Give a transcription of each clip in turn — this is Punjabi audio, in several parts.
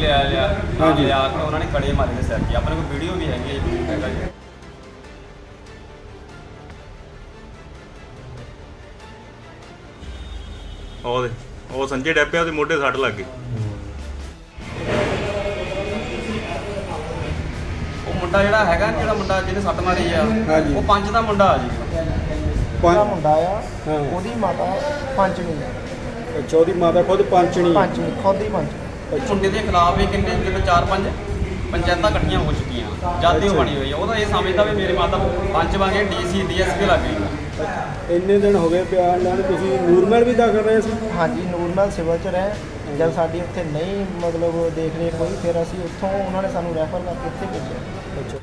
ਲਿਆ ਲਿਆ ਹਾਂਜੀ। ਲਿਆ ਕੇ ਉਹਨਾਂ ਨੇ ਕੜੇ ਮਾਰੇ ਨੇ ਸਿਰ 'ਤੇ। ਆਪਣੇ ਕੋਲ ਵੀਡੀਓ ਵੀ ਹੈਗੀ ਹੈ ਜੀ ਹੈਗਾ ਜੀ। ਉਹ ਦੇ ਉਹ ਸੰਜੇ ਡੱਬਿਆਂ ਦੇ ਮੋਢੇ ਸੱਟ ਲੱਗ ਗਈ। ਉਹ ਮੁੰਡਾ ਜਿਹੜਾ ਹੈਗਾ ਨਾ, ਜਿਹੜਾ ਮੁੰਡਾ ਜਿਹਨੇ ਸੱਟ ਮਾਰੀ ਆ ਹਾਂਜੀ। ਉਹ ਪੰਜ ਦਾ ਮੁੰਡਾ ਆ ਜੀ। ਦਾ ਪੰਜ ਮੁੰਡਾ ਆ ਹਾਂ। ਉਹਦੀ ਮਾਤਾ ਪੰਚਮੀ ਆ। ਅੱਛਾ ਉਹਦੀ ਮਾਤਾ ਖੁਦ ਪੰਚਣੀ। ਪੰਚਮੀ ਖੁਦ ਹੀ ਪੰਚਮੀ ਉਹ ਮੁੰਡੇ ਦੇ ਖਿਲਾਫ ਵੀ ਕਿੰਨੇ ਕਿਤੇ ਚਾਰ ਪੰਜ ਪੰਚਾਇਤਾਂ ਇਕੱਠੀਆਂ ਹੋ ਚੁੱਕੀਆਂ ਜਦ ਦੀ ਉਹ। ਬਣੀ ਹੋਈ ਆ। ਉਹਦਾ ਇਹ ਸਮਝਦਾ ਵੀ ਮੇਰੇ ਮਾਤਾ ਪੰਜ ਵਾਂਗੇ ਡੀਸੀ ਡੀਐਸਪੀ ਲੱਗ ਗਈ ਇੰਨੇ ਦਿਨ ਹੋ ਗਏ ਬਿਆਨ ਲੈਣ ਤੁਸੀਂ ਨੂਰਮਹਿਲ ਵੀ ਦਾਖਲ ਰਹੇ ਸੀ? ਹਾਂਜੀ ਨੂਰਮਲ ਸਿਵਲ ਚ ਰਹੇ। ਜਦ ਸਾਡੀ ਉੱਥੇ ਨਹੀਂ ਮਤਲਬ ਦੇਖ ਰੇਖ ਹੋਈ ਫਿਰ ਅਸੀਂ ਉੱਥੋਂ ਉਹਨਾਂ ਨੇ ਸਾਨੂੰ ਰੈਫਰ ਕਰਕੇ ਇੱਥੇ ਭੇਜਿਆ।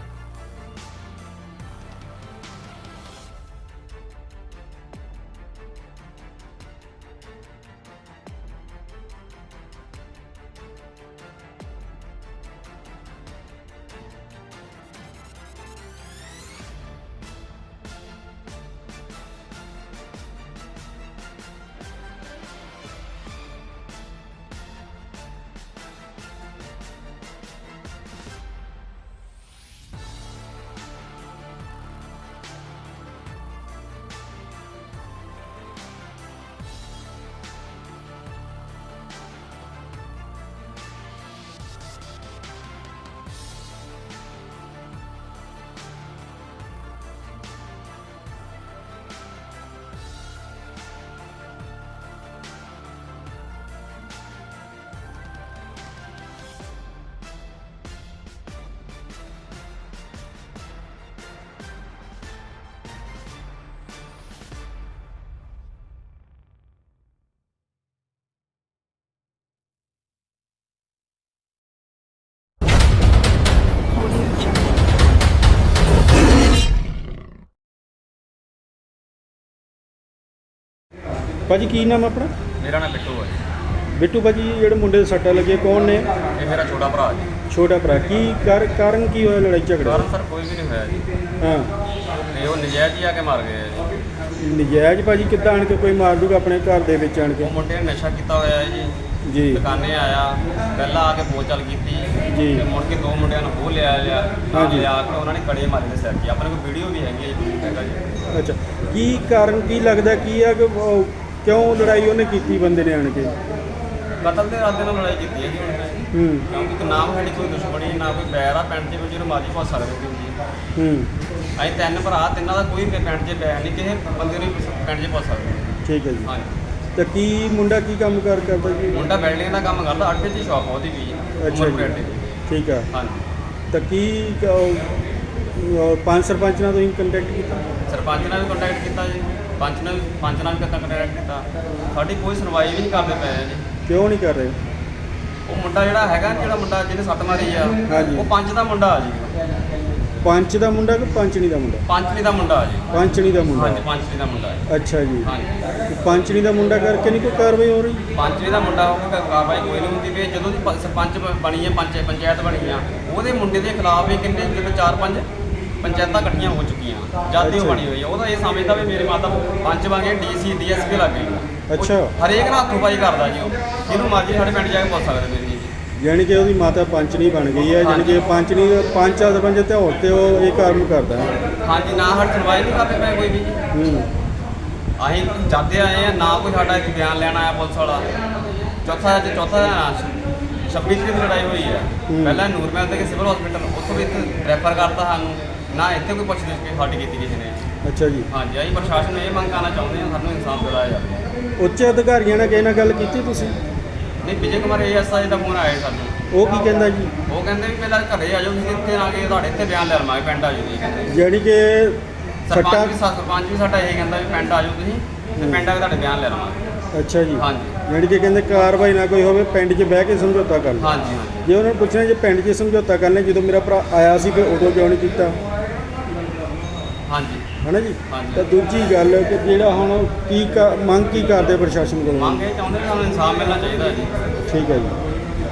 ਭਾਜੀ ਕੀ ਨਾਮ ਆਪਣਾ? ਮੇਰਾ ਨਾਮ ਬਿੱਟੂ ਹੈ ਜੀ। ਬਿੱਟੂ ਭਾਜੀ ਜਿਹੜੇ ਮੁੰਡੇ ਦੇ ਸੱਟਾਂ ਲੱਗੀਆਂ ਕੌਣ ਨੇ? ਇਹ ਮੇਰਾ ਛੋਟਾ ਭਰਾ ਜੀ। ਛੋਟਾ ਭਰਾ ਕੀ ਕਰ ਕਾਰਨ ਕੀ ਹੋਇਆ ਲੜਾਈ ਝਗੜਾ ਕਾਰਨ ਸਰ ਕੋਈ ਵੀ ਨਹੀਂ ਹੋਇਆ ਜੀ। ਹਾਂ। ਤੇ ਉਹ ਨਜਾਇਜ਼ ਹੀ ਆ ਕੇ ਮਾਰ ਗਏ ਆ ਜੀ। ਨਜਾਇਜ਼ ਭਾਜੀ ਕਿੱਦਾਂ ਆਣ ਕੇ ਕੋਈ ਮਾਰ ਦੂਗਾ ਆਪਣੇ ਘਰ ਦੇ ਵਿੱਚ ਆਣ ਕੇ? ਉਹ ਮੁੰਡੇ ਨੇ ਨਸ਼ਾ ਕੀਤਾ ਹੋਇਆ ਹੈ ਜੀ। ਜੀ। ਦੁਕਾਨੇ ਆਇਆ ਪਹਿਲਾਂ ਆ ਕੇ ਬੋਲਚਾਲ ਕੀਤੀ। ਜੀ। ਤੇ ਮੁੜ ਕੇ ਦੋ ਮੁੰਡਿਆਂ ਨੂੰ ਉਹ ਲਿਆ ਲਿਆ। ਹਾਂਜੀ। ਲਿਆ ਕੇ ਉਹਨਾਂ ਨੇ ਕੜੇ ਮਾਰੇ ਨੇ ਸਿਰ 'ਤੇ। ਆਪਣੇ ਕੋਲ ਵੀਡੀਓ ਵੀ ਹੈਗੀ ਹੈ ਜੀ ਹੈਗਾ ਜੀ। ਅੱਛਾ। ਕੀ ਕਾਰਨ ਕੀ ਲੱਗਦਾ ਕੀ ਆ ਕਿ ਉਹ ਕਿਉਂ ਲੜਾਈ ਉਹਨੇ ਕੀਤੀ ਬੰਦੇ ਨੇ ਆਣ ਕੇ? ਕਤਲ ਦੇ ਇਰਾਦੇ ਨਾਲ ਲੜਾਈ ਕੀਤੀ ਹੈ ਜੀ ਉਹਨੇ ਹੂੰ। ਕਿਉਂਕਿ ਕਿ ਨਾ ਸਾਡੀ ਕੋਈ ਦੁਸ਼ਮਣੀ ਨਾ ਕੋਈ ਬੈਰ ਆ ਪਿੰਡ ਦੇ ਵਿੱਚ ਜਿਹਨੂੰ ਮਾਰੀ ਪਾ ਸਕਦੇ ਹੋ ਜੀ। ਹੂੰ। ਅਸੀਂ ਤਿੰਨ ਭਰਾ ਤਿੰਨਾਂ ਦਾ ਕੋਈ ਪਿੰਡ 'ਚ ਬੈਰ ਨਹੀਂ ਕਿਸੇ ਬੰਦੇ ਨੂੰ ਪਿੰਡ 'ਚ ਪਾ ਸਕਦੇ। ਠੀਕ ਹੈ ਜੀ। ਹਾਂਜੀ। ਤਾਂ ਕੀ ਮੁੰਡਾ ਕੀ ਕੰਮ ਕਾਰ ਕਰਦਾ ਜੀ? ਮੁੰਡਾ ਬਿਲਡਿੰਗ ਦਾ ਕੰਮ ਕਰਦਾ ਅੱਡੇ 'ਚ ਸ਼ਾਪ ਉਹਦੀ ਵੀ ਅੱਛਾ ਉਮਰਪੁਰ ਅੱਡੇ 'ਤੇ। ਠੀਕ ਆ। ਹਾਂਜੀ। ਤਾਂ ਕੀ ਕ- ਉਹ ਪੰਜ ਸਰਪੰਚ ਨਾਲ ਤੁਸੀਂ ਕੰਟੈਕਟ ਕੀਤਾ? ਸਰਪੰਚ ਨਾਲ ਵੀ ਕੰਟੈਕਟ ਕੀਤਾ ਜੀ। ਪੰਚ ਨਾਲ ਵੀ ਪੰਚ ਨਾਲ ਵੀ ਕੰਟੈਕਟ ਕੀਤਾ? ਸਾਡੀ ਕੋਈ ਸੁਣਵਾਈ ਵੀ ਨਹੀਂ ਕਰਦੇ ਪਏ ਜੀ। ਕਿਉਂ ਨਹੀਂ ਕਰ ਰਹੇ? ਉਹ ਮੁੰਡਾ ਜਿਹੜਾ ਹੈਗਾ ਨਾ, ਜਿਹੜਾ ਮੁੰਡਾ ਜਿਹਨੇ ਸੱਟ ਮਾਰੀ ਆ ਹਾਂਜੀ। ਉਹ ਪੰਜ ਦਾ ਮੁੰਡਾ ਆ ਜੀ। ਪੰਚ ਦਾ ਮੁੰਡਾ ਕਿ ਪੰਚਣੀ ਦਾ ਮੁੰਡਾ? ਪੰਚਨੀ ਦਾ ਮੁੰਡਾ ਆ ਜੀ। ਪੰਚਣੀ ਦਾ ਹਾਂਜੀ ਮੁੰਡਾ ਦਾ ਮੁੰਡਾ ਹੈ ਅੱਛਾ ਜੀ। ਹਾਂਜੀ। ਪੰਚਣੀ ਦਾ ਮੁੰਡਾ ਕਰਕੇ ਨਹੀਂ ਕੋਈ ਕਾਰਵਾਈ ਹੋ ਰਹੀ? ਪੰਚਨੀ ਦਾ ਮੁੰਡਾ ਹੋ ਕੇ ਕਾਰਵਾਈ ਕੋਈ ਨਹੀਂ ਹੁੰਦੀ ਵੀ ਜਦੋਂ ਦੀ ਪ- ਸਰਪੰਚ ਬ- ਬਣੀ ਹੈ ਪੰਚ ਪੰਚਾਇਤ ਬਣੀ ਆ ਉਹਦੇ ਮੁੰਡੇ ਦੇ ਖਿਲਾਫ ਵੀ ਕਿੰਨੇ ਕਿਤੇ ਚਾਰ ਪੰਜ? ਪੰਚਾਇਤਾਂ ਇਕੱਠੀਆਂ ਹੋ ਚੁੱਕੀਆਂ ਉਹ ਅੱਛਾ। ਬਣੀ ਹੋਈ ਆ। ਉਹਦਾ ਇਹ ਸਮਝਦਾ ਵੀ ਮੇਰੇ ਮਾਤਾ ਪੰਚ ਵਾਂਗੇ ਡੀਸੀ ਡੀਐਸਪੀ ਲੱਗ ਉਹ ਅੱਛਾ। ਹਰੇਕ ਨਾਲ ਹੱਥੋਂ ਪਾਈ ਕਰਦਾ ਜੀ ਉਹ। ਜਿਹਨੂੰ ਮਰਜ਼ੀ ਸਾਡੇ ਪਿੰਡ ਜਾ ਕੇ ਪੁੱਛ ਸਕਦੇ ਮੇਰੀ ਜੀ। ਯਾਨੀ ਕਿ ਉਹਦੀ ਮਾਤਾ ਪੰਚਣੀ ਬਣ ਗਈ ਹੈ ਯਾਨੀ ਕਿ ਪੰਚਣੀ ਪੰਚ ਆ ਸਰਪੰਚ ਤੇ ਹੋਰ ਤੇ ਉਹ ਇਹ ਕੰਮ ਕਰਦਾ ਹੈ। ਹਾਂਜੀ ਨਾ ਸਾਡੀ ਸੁਣਵਾਈ ਨਹੀਂ ਕਰਦੇ ਪਏ ਕੋਈ ਵੀ। ਜੀ ਹੂੰ। ਅਸੀਂ ਜਾਂਦੇ ਆਏ ਆ ਨਾ ਕੋਈ ਸਾਡਾ ਇੱਕ ਬਿਆਨ ਲੈਣ ਆਇਆ ਪੁਲਿਸ ਵਾਲਾ। ਚੌਥਾ ਅੱਜ ਚੌਥਾ ਛੱਬੀ ਤਰੀਕ ਦੀ ਲੜਾਈ ਹੋਈ ਹੈ। ਪਹਿਲਾਂ ਨੂਰਮਹਿਲ ਦੇ ਸਿਵਲ ਹਸਪੀਟਲ ਉੱਥੋਂ ਵੀ ਰੈਫਰ ਕਰਤਾ ਸਾਨੂੰ। ਨਾ ਇੱਥੇ ਕੋਈ ਪੁੱਛਦੇ ਕਿ ਸਾਡੀ ਕੀਤੀ ਕਿਸੇ ਨੇ। ਅੱਛਾ ਜੀ। ਹਾਂਜੀ ਅਸੀਂ ਪ੍ਰਸ਼ਾਸਨ ਨੂੰ ਇਹ ਮੰਗ ਕਰਨਾ ਚਾਹੁੰਦੇ ਹਾਂ ਸਾਨੂੰ ਇਨਸਾਫ ਦਿਲਾਇਆ ਜਾਵੇ। ਉੱਚ ਅਧਿਕਾਰੀਆਂ ਨਾਲ ਕਿਸੇ ਨਾਲ ਗੱਲ ਕੀਤੀ ਤੁਸੀਂ? ਨਹੀਂ ਵਿਜੇ ਕੁਮਾਰ ਏਐਸਆਈ ਦਾ ਫੋਨ ਆਇਆ ਸਾਨੂੰ। ਉਹ ਕੀ ਕਹਿੰਦਾ ਜੀ? ਉਹ ਕਹਿੰਦੇ ਵੀ ਪਹਿਲਾਂ ਘਰੇ ਆ ਜਾਓ ਤੁਸੀਂ ਇੱਥੇ ਆ ਕੇ ਤੁਹਾਡੇ ਇੱਥੇ ਬਿਆਨ ਲੈ ਲਵਾਂਗੇ ਪਿੰਡ ਆ ਜਾਓ ਜੀ ਕਹਿੰਦੇ ਯਾਨੀ ਕਿ ਸੱਟਾ ਸਰਪੰਚ ਵੀ ਸਾ- ਸਰਪੰਚ ਵੀ ਸਾਡਾ ਇਹ ਕਹਿੰਦਾ ਵੀ ਪਿੰਡ ਆ ਜਾਓ ਤੁਸੀਂ ਤੇ ਪਿੰਡ ਆ ਕੇ ਤੁਹਾਡੇ ਬਿਆਨ ਲੈ ਲਵਾਂਗੇ। ਅੱਛਾ ਜੀ। ਹਾਂਜੀ। ਯਾਨੀ ਕਿ ਕਹਿੰਦੇ ਕਾਰਵਾਈ ਨਾ ਕੋਈ ਹੋਵੇ ਪਿੰਡ 'ਚ ਬਹਿ ਕੇ ਸਮਝੌਤਾ ਕਰ ਲਓ। ਹਾਂਜੀ ਹਾਂਜੀ। ਜੇ ਉਹਨਾਂ ਨੂੰ ਪੁੱਛਣਾ ਜੇ ਪਿੰਡ 'ਚ ਸਮਝੌਤਾ ਕਰਨੇ ਜਦੋਂ ਮੇਰਾ ਭਰਾ ਆਇਆ ਸੀ ਫਿਰ ਉਦੋਂ ਕਿਉਂ ਨਹੀਂ ਕੀਤਾ? ਹਾਂਜੀ। ਹਨਾ ਜੀ? ਹਾਂਜੀ। ਤਾਂ ਦੂਜੀ ਗੱਲ ਕਿ ਜਿਹੜਾ ਹੁਣ ਕੀ ਕ- ਮੰਗ ਕੀ ਕਰਦੇ ਪ੍ਰਸ਼ਾਸਨ ਕੋਲੋਂ? ਮੰਗ ਇਹ ਚਾਹੁੰਦੇ ਵੀ ਸਾਨੂੰ ਇਨਸਾਫ ਮਿਲਣਾ ਚਾਹੀਦਾ ਜੀ। ਠੀਕ ਹੈ ਜੀ।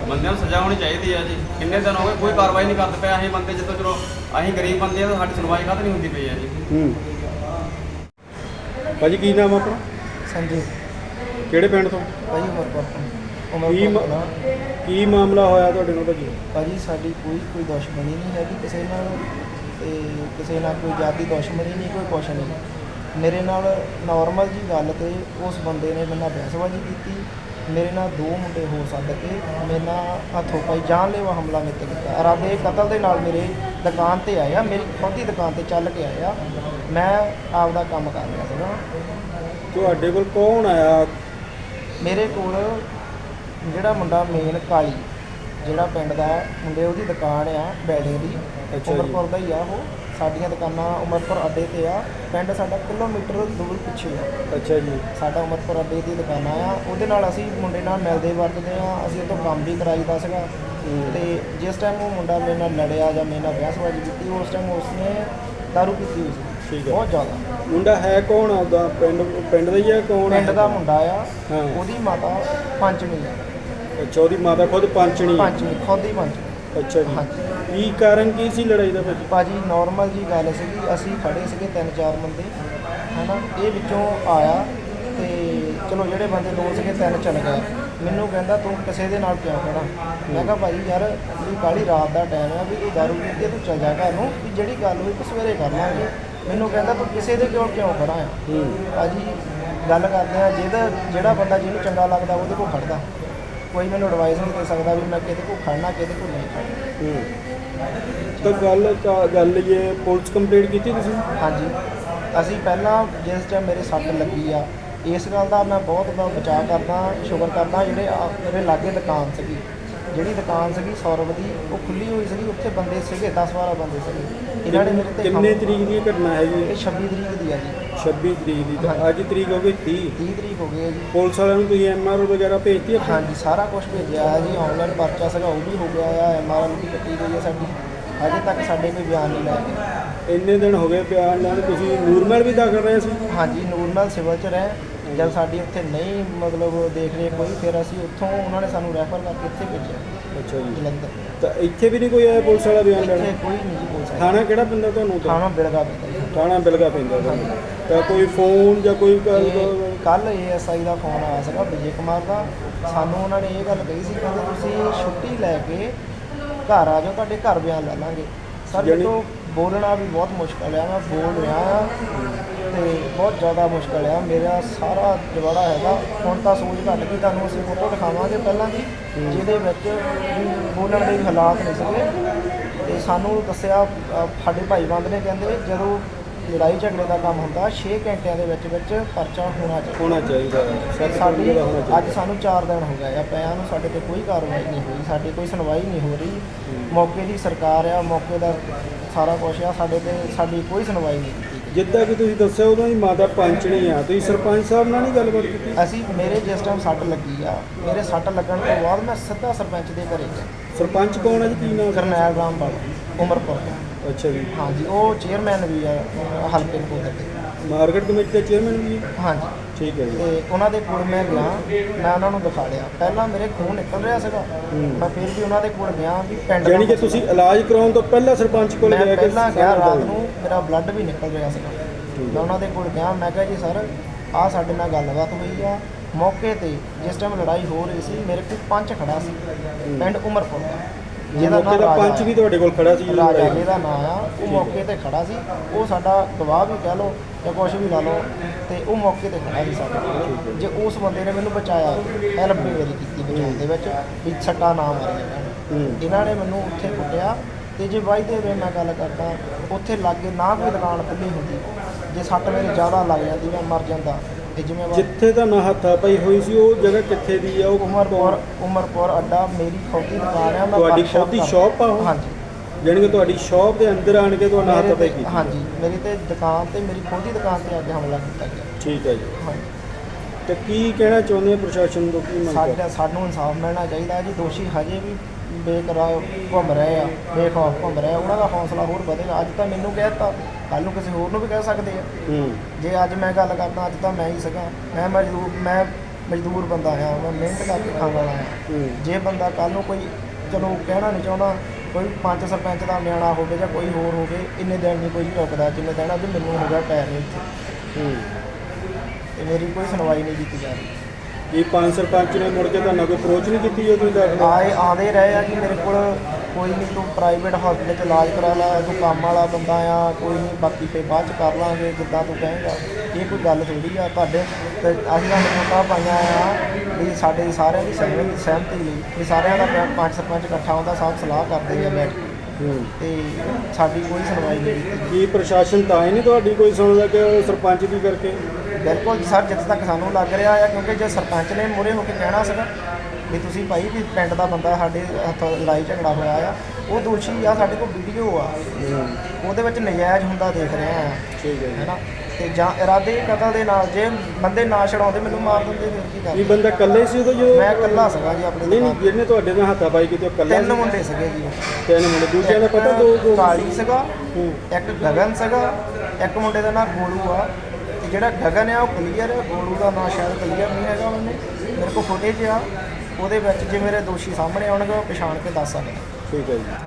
ਬੰਦਿਆਂ ਨੂੰ ਸਜ਼ਾ ਹੋਣੀ ਚਾਹੀਦੀ ਹੈ ਜੀ। ਕਿੰਨੇ ਦਿਨ ਹੋ ਗਏ ਕੋਈ ਕਾਰਵਾਈ ਨਹੀਂ ਕਰਦੇ ਪਏ। ਅਸੀਂ ਬੰਦੇ ਜਦੋਂ ਚਲੋ ਅਸੀਂ ਗਰੀਬ ਬੰਦੇ ਆ ਤਾਂ ਸਾਡੀ ਸੁਣਵਾਈ ਕਾਹਤੇ ਨਹੀਂ ਹੁੰਦੀ ਪਈ ਹੈ ਜੀ। ਹੂੰ। ਭਾਜੀ ਕੀ ਨਾਮ ਆ ਆਪਣਾ? ਸੰਜੀਵ ਕਿਹੜੇ ਪਿੰਡ ਤੋਂ? ਭਾਈ ਉਮਰਪੁਰ ਤੋਂ। ਕੀ ਮ- ਕੋਲ ਕੀ ਮਾਮਲਾ ਹੋਇਆ ਤੁਹਾਡੇ ਨਾਲ ਭਾਜੀ? ਭਾਜੀ ਸਾਡੀ ਕੋਈ ਕੋਈ ਦੁਸ਼ਮਣੀ ਨਹੀਂ ਹੈਗੀ। ਕਿਸੇ ਨਾਲ ਤੇ ਕਿਸੇ ਨਾਲ ਕੋਈ ਜਾਤੀ ਦੁਸ਼ਮਣੀ ਨਹੀਂ ਕੋਈ ਕੁਛ ਨਹੀਂ। ਮੇਰੇ ਨਾਲ ਨਾਰਮਲ ਜੀ ਗੱਲ ਤੇ ਉਸ ਬੰਦੇ ਨੇ ਮੇਰੇ ਨਾਲ ਬਹਿਸਬਾਜ਼ੀ ਕੀਤੀ। ਮੇਰੇ ਨਾਲ ਦੋ ਮੁੰਡੇ ਸੱਦ ਕੇ ਮੇਰੇ ਨਾਲ ਹੱਥੋਂ ਪਾਈ ਜਾਨਲੇਵਾ ਹਮਲਾ ਮੇਰੇ ਕੀਤਾ। ਇਰਾਦੇ ਕਤਲ ਦੇ ਨਾਲ ਮੇਰੇ ਦੁਕਾਨ ਤੇ ਆਇਆ ਮੇਰੀ ਖੁਦ ਦੀ ਦੁਕਾਨ ਤੇ ਚੱਲ ਕੇ ਆਇਆ। ਮੈਂ ਆਪਦਾ ਕੰਮ ਕਰ ਰਿਹਾ ਸੀਗਾ। ਤੁਹਾਡੇ ਕੋਲ ਕੌਣ ਆਇਆ? ਮੇਰੇ ਕੋਲ ਜਿਹੜਾ ਮੁੰਡਾ ਮੇਨ ਕਾਲੀ। ਜਿਹੜਾ ਪਿੰਡ ਦਾ ਮੁੰਡੇ ਉਹਦੀ ਦੁਕਾਨ ਆ ਬਿਲਡਿੰਗ ਦੀ। ਉਮਰਪੁਰ ਦਾ ਹੀ ਆ ਉਹ। ਸਾਡੀਆਂ ਦੁਕਾਨਾਂ ਉਮਰਪੁਰ ਅੱਡੇ ਤੇ ਆ। ਪਿੰਡ ਸਾਡਾ ਕਿਲੋਮੀਟਰ ਦੂਰ ਪਿੱਛੇ ਆ। ਅੱਛਾ ਜੀ। ਸਾਡਾ ਉਮਰਪੁਰ ਅੱਡੇ ਦੀ ਦੁਕਾਨਾਂ ਆ। ਉਹਦੇ ਨਾਲ ਅਸੀਂ ਮੁੰਡੇ ਨਾਲ ਮਿਲਦੇ ਵਰਤਦੇ ਆ। ਅਸੀਂ ਉਹ ਤੋਂ ਕੰਮ ਵੀ ਕਰਾਈਦਾ ਸੀਗਾ। ਤੇ ਜਿਸ ਟਾਈਮ ਉਹ ਮੁੰਡਾ ਮੇਰੇ ਨਾਲ ਲੜਿਆ ਜਾਂ ਮੇਰੇ ਨਾਲ ਬਹਿਸਬਾਜ਼ੀ ਕੀਤੀ ਉਸ ਟਾਈਮ ਉਸਨੇ ਦਾਰੂ ਪੀਤੀ ਹੋਈ ਸੀ। ਠੀਕ ਹੈ। ਬਹੁਤ ਜ਼ਿਆਦਾ। ਮੁੰਡਾ ਹੈ ਕੌਣ ਆਪਦਾ ਪਿੰਡ ਪਿੰਡ ਦਾ ਹੀ ਹੈ ਕੌਣ? ਪਿੰਡ ਦਾ ਮੁੰਡਾ ਆ। ਉਹਦੀ ਮਾਤਾ ਪੰਚਮੀ ਆ। ਅੱਛਾ ਉਹਦੀ ਮਾਤਾ ਖੁਦ ਪੰਚਣੀ ਹੈ। ਖੁਦ ਹੀ ਪੰਚਮੀ ਅੱਛਾ ਜੀ। ਹਾਂਜੀ। ਕੀ ਕਾਰਨ ਕੀ ਸੀ ਲੜਾਈ ਦਾ ਭਾਜੀ ਭਾਜੀ ਨਾਰਮਲ ਜੀ ਗੱਲ ਸੀਗੀ ਅਸੀਂ ਖੜੇ ਸੀਗੇ ਤਿੰਨ ਚਾਰ ਬੰਦੇ ਹਨਾ? ਇਹ ਵਿੱਚੋਂ ਆਇਆ ਤੇ ਚਲੋ ਜਿਹੜੇ ਬੰਦੇ ਦੋ ਸੀਗੇ ਤਿੰਨ ਚਲ ਗਏ। ਮੈਨੂੰ ਕਹਿੰਦਾ ਤੂੰ ਕਿਸੇ ਦੇ ਨਾਲ ਕਿਉਂ ਖੜਾ? ਮੈਂ ਕਿਹਾ ਭਾਜੀ ਯਾਰ ਵੀ ਕਾਲੀ ਰਾਤ ਦਾ ਟਾਈਮ ਆ ਵੀ ਤੂੰ ਦਾਰੂ ਪੀ ਕੇ ਤੂੰ ਚੱਲ ਜਾ ਘਰ ਨੂੰ ਵੀ ਜਿਹੜੀ ਗੱਲ ਹੋਈ ਤੂੰ ਸਵੇਰੇ ਕਰ ਲਾਂਗੇ। ਮੈਨੂੰ ਕਹਿੰਦਾ ਤੂੰ ਕਿਸੇ ਦੇ ਕਿਉਂ ਕਿਉਂ ਖੜਾ ਆ ਹੂੰ। ਭਾਜੀ ਗੱਲ ਕਰਦੇ ਆ ਜਿਹਦਾ ਜਿਹੜਾ ਬੰਦਾ ਜਿਹਨੂੰ ਚੰਗਾ ਲੱਗਦਾ ਉਹਦੇ ਕੋਲ ਖੜਦਾ। ਕੋਈ ਮੈਨੂੰ ਐਡਵਾਈਸ ਨਹੀਂ ਦੇ ਸਕਦਾ ਵੀ ਮੈਂ ਕਿਹਦੇ ਕੋਲ ਖੜਨਾ ਕਿਹਦੇ ਕੋਲ ਨਹੀਂ ਖੜਨਾ ਹੂੰ। ਤਾਂ ਗੱਲ ਤਾਂ ਗੱਲ ਇਹ ਪੁਲਿਸ ਕੰਪਲੀਟ ਕੀਤੀ ਤੁਸੀਂ? ਹਾਂਜੀ। ਅਸੀਂ ਪਹਿਲਾਂ ਜਿਸ ਟਾਈਮ ਮੇਰੇ ਸੱਟ ਲੱਗੀ ਆ ਇਸ ਗੱਲ ਦਾ ਮੈਂ ਬਹੁਤ ਬਹੁਤ ਬਚਾਅ ਕਰਦਾ ਸ਼ੁਕਰ ਕਰਦਾ ਜਿਹੜੇ ਆ- ਮੇਰੇ ਲਾਗੇ ਦੁਕਾਨ ਸੀਗੀ। ਜਿਹੜੀ ਦੁਕਾਨ ਸੀਗੀ ਸੌਰਵ ਦੀ ਉਹ ਖੁੱਲੀ ਹੋਈ ਸੀਗੀ ਉੱਥੇ ਬੰਦੇ ਸੀਗੇ 10 12 ਬੰਦੇ ਸੀਗੇ। ਇਹਨਾਂ ਨੇ ਮੇਰੇ ਤੇ ਕਿੰਨੇ ਤਰੀਕ ਦੀ ਇਹ ਘਟਨਾ ਹੈਗੀ? ਇਹ ਹੈ 26 ਤਰੀਕ ਦੀ ਆ ਜੀ। 26 ਤਰੀਕ ਦੀ ਤਾਂ ਅੱਜ ਤਰੀਕ ਹੋ ਗਈ 30 30 ਤਰੀਕ ਹੋ ਗਈ ਹੈ ਜੀ। ਪੁਲਿਸ ਵਾਲਿਆਂ ਨੂੰ ਤੁਸੀਂ ਐਮਆਰ ਵਗੈਰਾ ਭੇਜਤੀ ਆਪਣੀ? ਹਾਂਜੀ ਸਾਰਾ ਕੁਝ ਭੇਜਿਆ ਹੈ ਜੀ। ਆਨਲਾਈਨ ਪਰਚਾ ਸੀਗਾ ਉਹ ਵੀ ਹੋ ਗਿਆ ਆ। ਐਮਆਰਐਲ ਵੀ ਕੱਟੀ ਗਈ ਹੈ ਸਾਡੀ। ਅਜੇ ਤੱਕ ਸਾਡੇ ਕੋਈ ਬਿਆਨ ਨਹੀਂ ਲੈ ਕੇ ਇੰਨੇ ਦਿਨ ਹੋ ਗਏ ਬਿਆਨ ਲੈਣ ਤੁਸੀਂ ਨੂਰਮਹਿਲ ਵੀ ਦਾਖਲ ਰਹੇ ਸੀ? ਹਾਂਜੀ ਨੂਰਮਲ ਸਿਵਲ ਚ ਰਹੇ। ਜਦ ਸਾਡੀ ਉੱਥੇ ਨਹੀਂ ਮਤਲਬ ਦੇਖ ਰਹੇ ਕੋਈ ਫਿਰ ਅਸੀਂ ਉੱਥੋਂ ਉਹਨਾਂ ਨੇ ਸਾਨੂੰ ਰੈਫਰ ਕਰਕੇ ਇੱਥੇ ਭੇਜਿਆ। ਅੱਛਾ ਜੀ। ਜਲੰਧਰ। ਤਾਂ ਇੱਥੇ ਵੀ ਨਹੀਂ ਕੋਈ ਆਇਆ ਪੁਲਿਸ ਵਾਲਾ ਬਿਆਨ ਇੱਥੇ ਲੈਣ ਕੋਈ ਨਹੀਂ ਜੀ ਪੁਲਿਸ ਆਈ ਥਾਣਾ ਕਿਹੜਾ ਪੈਂਦਾ ਤੁਹਾਨੂੰ ਤਾਂ ਥਾਣਾ ਬਿਲਗਾ ਪੈਂਦਾ ਥਾਣਾ ਬਿਲਗਾ ਪੈਂਦਾ ਤੁਹਾਨੂੰ ਤਾਂ ਕੋਈ ਫੋਨ ਜਾਂ ਕੋਈ ਗੱਲ ਕੱਲ ਏਐਸਆਈ ਦਾ ਫੋਨ ਆਇਆ ਸੀਗਾ ਵਿਜੇ ਕੁਮਾਰ ਦਾ। ਸਾਨੂੰ ਉਹਨਾਂ ਨੇ ਇਹ ਗੱਲ ਕਹੀ ਸੀ ਕਹਿੰਦੇ ਤੁਸੀਂ ਛੁੱਟੀ ਲੈ ਕੇ ਘਰ ਆ ਜਾਓ ਤੁਹਾਡੇ ਘਰ ਬਿਆਨ ਲੈ ਲਾਂਗੇ। ਸਰ ਯਾਨੀ- ਤੋਂ ਬੋਲਣਾ ਵੀ ਬਹੁਤ ਮੁਸ਼ਕਲ ਆ ਮੈਂ ਬੋਲ ਰਿਹਾ ਆ ਤੇ ਬਹੁਤ ਜ਼ਿਆਦਾ ਮੁਸ਼ਕਲ ਆ। ਮੇਰਾ ਸਾਰਾ ਜਵਾੜਾ ਹੈਗਾ। ਹੁਣ ਤਾਂ ਸੋਚ ਘੱਟ ਗਈ ਤੁਹਾਨੂੰ ਅਸੀਂ ਫੋਟੋ ਦਿਖਾਵਾਂਗੇ ਪਹਿਲਾਂ ਦੀ ਜਿਹਦੇ ਵਿੱਚ ਵੀ ਬੋਲਣ ਦੇ ਹਾਲਾਤ ਨਹੀਂ ਸੀਗੇ ਤੇ ਸਾਨੂੰ ਦੱਸਿਆ ਸਾਡੇ ਭਾਈ ਬੰਦ ਨੇ ਕਹਿੰਦੇ ਜਦੋਂ ਲੜਾਈ ਝਗੜੇ ਦਾ ਕੰਮ ਹੁੰਦਾ 6 ਘੰਟਿਆਂ ਦੇ ਵਿੱਚ ਵਿੱਚ ਪਰਚਾ ਹੋਣਾ ਚਾਹੀਦਾ। ਹੋਣਾ ਚਾਹੀਦਾ। ਹੈ। ਸਾਡੀ ਅੱਜ ਸਾਨੂੰ 4 ਦਿਨ ਹੋ ਗਏ ਆ ਪਿਆ ਨੂੰ ਸਾਡੇ ਤੇ ਕੋਈ ਕਾਰਵਾਈ ਨਹੀਂ ਹੋਈ ਸਾਡੀ ਕੋਈ ਸੁਣਵਾਈ ਨਹੀਂ ਹੋ ਰਹੀ। ਮੌਕੇ ਦੀ ਸਰਕਾਰ ਆ ਮੌਕੇ ਦਾ ਸਾਰਾ ਕੁਝ ਆ ਸਾਡੇ ਤੇ ਸਾਡੀ ਕੋਈ ਸੁਣਵਾਈ ਨਹੀਂ ਕੀਤੀ। ਜਿੱਦਾਂ ਕਿ ਤੁਸੀਂ ਦੱਸਿਆ ਉਹਨਾਂ ਦੀ ਮਾਤਾ ਪੰਚਣੀ ਆ। ਤੁਸੀਂ ਸਰਪੰਚ ਸਾਹਿਬ ਨਾਲ ਨਹੀਂ ਗੱਲਬਾਤ ਕੀਤੀ? ਅਸੀਂ ਮੇਰੇ ਜਿਸ ਟਾਈਮ ਸੱਟ ਲੱਗੀ ਆ ਮੇਰੇ ਸੱਟ ਲੱਗਣ ਤੋਂ ਬਾਅਦ ਮੈਂ ਸਿੱਧਾ ਸਰਪੰਚ ਦੇ ਘਰੇ ਗਿਆ। ਸਰਪੰਚ ਕੌਣ ਹੈ ਜੀ? ਕੀ ਨਾਮ? ਕਰਨੈਲ ਰਾਮਪਾਲ ਉਮਰਪੁਰ ਦਾ। ਅੱਛਾ ਜੀ। ਹਾਂਜੀ ਉਹ ਚੇਅਰਮੈਨ ਵੀ ਆ ਹਲਕੇ ਦੇ ਮਾਰਕੀਟ ਕਮੇਟੀ ਦੇ ਚੇਅਰਮੈਨ ਵੀ ਹੈ? ਹਾਂਜੀ। ਠੀਕ ਹੈ ਜੀ। ਤੇ ਉਹਨਾਂ ਦੇ ਕੋਲ ਮੈਂ ਗਿਆ ਮੈਂ ਉਹਨਾਂ ਨੂੰ ਦਿਖਾ ਲਿਆ। ਪਹਿਲਾਂ ਮੇਰੇ ਖੂਨ ਨਿਕਲ ਰਿਹਾ ਸੀਗਾ। ਮੈਂ ਫਿਰ ਵੀ ਉਹਨਾਂ ਦੇ ਕੋਲ ਗਿਆ ਵੀ ਪਿੰਡ ਯਾਨੀ ਕਿ ਤੁਸੀਂ ਇਲਾਜ ਕਰਾਉਣ ਤੋਂ ਪਹਿਲਾਂ ਸਰਪੰਚ ਕੋਲ ਗਿਆ ਕਿ ਪਹਿਲਾਂ ਗਿਆ ਰਾਤ। ਨੂੰ ਮੇਰਾ ਬਲੱਡ ਵੀ ਨਿਕਲ ਰਿਹਾ ਸੀਗਾ। ਮੈਂ ਉਹਨਾਂ ਦੇ ਕੋਲ ਗਿਆ ਮੈਂ ਕਿਹਾ ਜੀ ਸਰ ਆਹ ਸਾਡੇ ਨਾਲ ਗੱਲਬਾਤ ਹੋਈ ਆ। ਮੌਕੇ ਤੇ ਜਿਸ ਟਾਈਮ ਲੜਾਈ ਹੋ ਰਹੀ ਸੀ ਮੇਰੇ ਕੋਲ ਪੰਚ ਖੜਾ ਸੀ। ਪਿੰਡ ਉਮਰਪੁਰ ਦਾ। ਜਿਹਦਾ ਨਾਮ ਰਾਜਾ ਪੰਚ ਵੀ ਤੁਹਾਡੇ ਕੋਲ ਖੜਾ ਸੀ ਰਾਜਾ ਲੜਾਈ। ਹੋਈ। ਜਿਹਦਾ ਨਾਂ ਆ ਉਹ ਮੌਕੇ ਤੇ ਖੜਾ ਸੀ। ਉਹ ਸਾਡਾ ਗਵਾਹ ਵੀ ਕਹਿ ਲਓ ਜਾਂ ਕੁਛ ਵੀ ਲਾ ਲਓ ਤੇ ਉਹ ਮੌਕੇ ਤੇ ਖੜਾ ਸੀ ਸਾਡੇ ਕੋਲ। ਜੇ ਉਸ ਬੰਦੇ ਨੇ ਮੈਨੂੰ ਬਚਾਇਆ ਹੈਲਪ ਵੀ ਮੇਰੀ ਕੀਤੀ ਬਚਾਉਣ ਦੇ ਵਿੱਚ ਵੀ ਸੱਟਾ ਨਾ ਮਾਰੀਆਂ ਇਹਨਾਂ ਨੇ। ਮੈਨੂੰ ਉੱਥੇ ਕੁੱਟਿਆ ਤੇ ਜੇ ਵਾਈ ਦੇ ਵੇ ਮੈਂ ਗੱਲ ਕਰਦਾ ਉੱਥੇ ਲਾਗੇ ਨਾ ਕੋਈ ਦੁਕਾਨ ਖੁੱਲੀ ਹੁੰਦੀ ਜੇ ਸੱਟ ਮੇਰੇ ਜ਼ਿਆਦਾ ਲੱਗ ਜਾਂਦੀ ਮੈਂ ਮਰ ਜਾਂਦਾ ਤੇ ਜਿਵੇਂ ਜਿੱਥੇ ਤਾਂ ਨਾ ਹੱਥਾ ਪਈ ਹੋਈ ਸੀ ਉਹ ਜਗ੍ਹਾ ਕਿੱਥੇ ਦੀ ਆ? ਉਹ ਉਮਰਪੁਰ ਉਮਰਪੁਰ ਅੱਡਾ ਮੇਰੀ ਖੌਤੀ ਦੁਕਾਨ ਆ ਮੈਂ ਤੁਹਾਡੀ ਦਾ- ਸ਼ਾਪ ਆ? ਹਾਂਜੀ। ਕਿ ਤੁਹਾਡੀ ਸ਼ਾਪ ਦੇ ਅੰਦਰ ਆਣ ਕੇ ਤੁਹਾਡਾ ਹੱਥ ਤੇ- ਕੀਤੀ। ਹਾਂਜੀ ਮੇਰੀ ਤੇ ਦੁਕਾਨ ਤੇ ਮੇਰੀ ਖੁਦ ਦੀ ਦੁਕਾਨ ਤੇ ਅੱਜ ਹਮਲਾ ਕੀਤਾ ਗਿਆ। ਠੀਕ ਹੈ ਜੀ। ਹਾਂਜੀ। ਤੇ ਕੀ ਕਹਿਣਾ ਚਾਹੁੰਦੇ ਆ ਪ੍ਰਸ਼ਾਸਨ ਤੋਂ ਕੀ ਮੰਗ ਸਾਡਾ ਸਾਨੂੰ ਇਨਸਾਫ ਮਿਲਣਾ ਚਾਹੀਦਾ ਹੈ ਜੀ। ਦੋਸ਼ੀ ਹਜੇ ਵੀ ਬੇਕਰਾਰ ਘੁੰਮ ਰਹੇ ਆ ਬੇਖੌਫ ਘੁੰਮ ਰਹੇ ਆ। ਉਹਨਾਂ ਦਾ ਹੌਸਲਾ ਹੋਰ ਵਧੇਗਾ। ਅੱਜ ਤਾਂ ਮੈਨੂੰ ਕਹਿਤਾ ਕੱਲ ਨੂੰ ਕਿਸੇ ਹੋਰ ਨੂੰ ਵੀ ਕਹਿ ਸਕਦੇ ਆ। ਹੂੰ। ਜੇ ਅੱਜ ਮੈਂ ਗੱਲ ਕਰਦਾ ਅੱਜ ਤਾਂ ਮੈਂ ਹੀ ਸਕਾਂ ਮੈਂ ਮਜ਼ਦੂਰ ਮੈਂ ਮਜ਼ਦੂਰ ਬੰਦਾ ਆ। ਮੈਂ ਮਿਹਨਤ ਕਰਕੇ ਖਾਣ ਵਾਲਾ ਆ। ਹੂੰ। ਜੇ ਬੰਦਾ ਕੱਲ ਨੂੰ ਕੋਈ ਚਲੋ ਕਹਿਣਾ ਨਹੀਂ ਚਾਹੁੰਦਾ। ਕੋਈ ਪੰਜ ਸਰਪੰਚ ਦਾ ਨਿਆਣਾ ਹੋਵੇ ਜਾਂ ਕੋਈ ਹੋਰ ਹੋਵੇ ਇੰਨੇ ਦਿਨ ਨਹੀਂ ਕੋਈ ਰੁਕਦਾ ਜਿੰਨੇ ਦਿਨ ਅੱਜ ਮੈਨੂੰ ਹੋ ਗਿਆ ਪੈਰ ਇੱਥੇ। ਹੂੰ। ਤੇ ਮੇਰੀ ਕੋਈ ਸੁਣਵਾਈ ਨਹੀਂ ਕੀਤੀ ਜਾ ਰਹੀ। ਕੀ ਪੰਜ ਸਰਪੰਚ ਨੇ ਮੁੜ ਕੇ ਤੁਹਾਨੂੰ ਕੋਈ ਅਪਰੋਚ ਨਹੀਂ ਕੀਤੀ ਜਦੋਂ ਤੁਸੀਂ ਦਾਖਲ? ਆਏ ਆਦੇ ਰਹੇ ਆ ਕਿ ਮੇਰੇ ਕੋਲ ਕੋਈ ਨਹੀਂ ਤੂੰ ਪ੍ਰਾਈਵੇਟ ਹਸਪੀਟਲ ਚ ਇਲਾਜ ਕਰਾ ਲੈ ਤੂੰ ਕੰਮ ਵਾਲਾ ਬੰਦਾ ਆ ਕੋਈ ਨਹੀਂ ਬਾਕੀ ਫੇ ਬਾਅਦ ਚ ਕਰ ਲਾਂਗੇ ਜਿੱਦਾਂ ਤੂੰ ਕਹੇਗਾ। ਇਹ ਕੋਈ ਗੱਲ ਥੋੜੀ ਆ ਤੁਹਾਡੇ ਤੇ ਅਸੀਂ ਤਾਂ ਨੋਟਾਂ ਪਾਈਆਂ ਆ ਵੀ ਸਾਡੇ ਸਾਰਿਆਂ ਦੀ ਸਹਿਮਤੀ ਸਹਿਮਤੀ ਲਈ ਵੀ ਸਾਰਿਆਂ ਦਾ ਪੰਜ ਸਰਪੰਚ ਇਕੱਠਾ ਹੁੰਦਾ ਸਭ ਸਲਾਹ ਕਰਦੇ ਆ ਬੈਠ ਕੇ। ਹੂੰ। ਤੇ ਸਾਡੀ ਕੋਈ ਸੁਣਵਾਈ ਨਹੀਂ ਕੀਤੀ। ਕੀ ਪ੍ਰਸ਼ਾਸਨ ਤਾਂ ਹੀ ਨਹੀਂ ਤੁਹਾਡੀ ਕੋਈ ਸੁਣਦਾ ਕਿ ਉਹ ਸਰਪੰਚ ਦੀ ਕਰਕੇ? ਬਿਲਕੁਲ ਸਰ ਜਿੱਥੇ ਤੱਕ ਸਾਨੂੰ ਲੱਗ ਰਿਹਾ ਆ ਕਿਉਂਕਿ ਜੇ ਸਰਪੰਚ ਨੇ ਮੂਹਰੇ ਹੋ ਕੇ ਕਹਿਣਾ ਸੀਗਾ ਵੀ ਤੁਸੀਂ ਭਾਈ ਵੀ ਪਿੰਡ ਦਾ ਬੰਦਾ ਸਾਡੇ ਹੱਥੋਂ ਲੜਾਈ ਝਗੜਾ ਹੋਇਆ ਆ ਉਹ ਦੋਸ਼ੀ ਆ ਸਾਡੇ ਕੋਲ ਵੀਡੀਓ ਆ। ਉਹਦੇ ਵਿੱਚ ਨਜਾਇਜ਼ ਹੁੰਦਾ ਦੇਖ ਰਿਹਾ ਆ। ਠੀਕ ਹੈ ਜੀ। ਹੈਨਾ ਤੇ ਜਾਂ ਇਰਾਦੇ ਕਤਲ ਦੇ ਨਾਲ ਜੇ ਬੰਦੇ ਨਾ ਛਡਾਉਂਦੇ ਮੈਨੂੰ ਮਾਰ ਦਿੰਦੇ ਫਿਰ ਕੀ ਕਰਦੇ ਬੰਦਾ ਇਕੱਲਾ ਹੀ ਸੀ ਉਦੋਂ ਜਦੋਂ ਮੈਂ ਇਕੱਲਾ ਸੀਗਾ ਜੀ ਆਪਣੀ ਨਹੀਂ ਨਹੀਂ ਜਿਹਨੇ ਤੁਹਾਡੇ ਨਾਲ ਹੱਥਾਪਾਈ ਕੀਤੀ ਉਹ ਇਕੱਲਾ ਤਿੰਨ? ਮੁੰਡੇ ਸੀਗੇ ਜੀ। ਤਿੰਨ ਮੁੰਡੇ ਦੂਜਿਆਂ ਦਾ ਪਤਾ ਦੋ ਦੋ ਕਾਲੀ ਸੀਗਾ। ਇੱਕ ਗਗਨ ਸੀਗਾ ਇੱਕ ਮੁੰਡੇ ਦਾ ਨਾਂ ਗੋਲੂ ਆ। ਤੇ ਜਿਹੜਾ ਗਗਨ ਆ ਉਹ ਕਲੀਅਰ ਹੈ ਗੋਲੂ ਦਾ ਨਾਂ ਸ਼ਾਇਦ ਕਲੀਅਰ ਨਹੀਂ ਹੈਗਾ ਉਹਨੇ। ਮੇਰੇ ਕੋਲ ਫੁਟੇਜ ਆ ਉਹਦੇ ਵਿੱਚ ਜੇ ਮੇਰੇ ਦੋਸ਼ੀ ਸਾਹਮਣੇ ਆਉਣਗੇ ਉਹ ਪਛਾਣ ਕੇ ਦੱਸ ਸਕਦੇ ਠੀਕ ਹੈ ਜੀ।